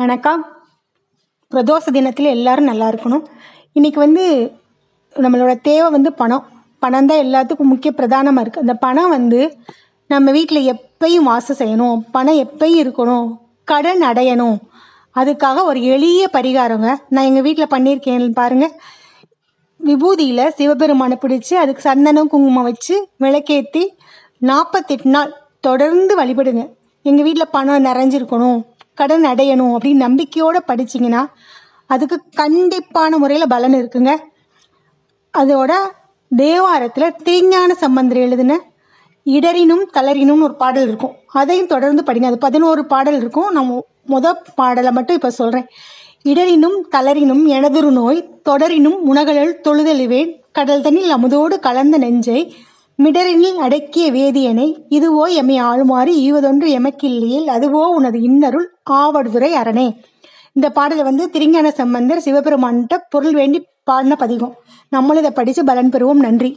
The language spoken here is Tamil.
வணக்கம். பிரதோஷ தினத்தில் எல்லாரும் நல்லா இருக்கணும். இன்றைக்கி வந்து நம்மளோட தேவை வந்து பணம். பணம் தான் எல்லாத்துக்கும் முக்கிய பிரதானமாக இருக்குது அந்த பணம் வந்து நம்ம வீட்டில் எப்பயும் வாசம் செய்யணும். பணம் எப்பயும் இருக்கணும். கடன் அடையணும். அதுக்காக ஒரு எளிய பரிகாரங்க. நான் எங்கள் வீட்டில் பண்ணியிருக்கேன் பாருங்கள் விபூதியில் சிவபெருமானை பிடிச்சி அதுக்கு சந்தனம் குங்குமம் வச்சு விளக்கேற்றி நாற்பத்தெட்டு நாள் தொடர்ந்து வழிபடுங்க. எங்கள் வீட்டில் பணம் நிறைஞ்சிருக்கணும். கடன் அடையணும் அப்படின்னு நம்பிக்கையோடு படிச்சிங்கன்னா அதுக்கு கண்டிப்பான முறையில் பலன் இருக்குங்க. அதோட தேவாரத்தில் திருஞான சம்பந்தர் எழுதின இடரினும் தளரினும்னு ஒரு பாடல் இருக்கும். அதையும் தொடர்ந்து படிங்க. அது பதினோரு பாடல் இருக்கும். நான் முத பாடலை மட்டும் இப்போ சொல்கிறேன் இடரினும் தளரினும் எனதொரு நோய் தொடரினும் முனகழல் தொழுதெழுவேன் கடல் தண்ணில் அமுதோடு கலந்த நெஞ்சை மிடரினில் அடக்கிய வேதியனை இதுவோ எம்மை ஆளுமாறு ஈவதொன்று எமக்கில்லையில் அதுவோ உனது இன்னருள் ஆவடுதுறை அரணே. இந்த பாடலை வந்து திருஞான சம்பந்தர் சிவபெருமான்கிட்ட பொருள் வேண்டி பாடின பதிகம். நம்மளும் இதை படித்து பலன் பெறுவோம். நன்றி.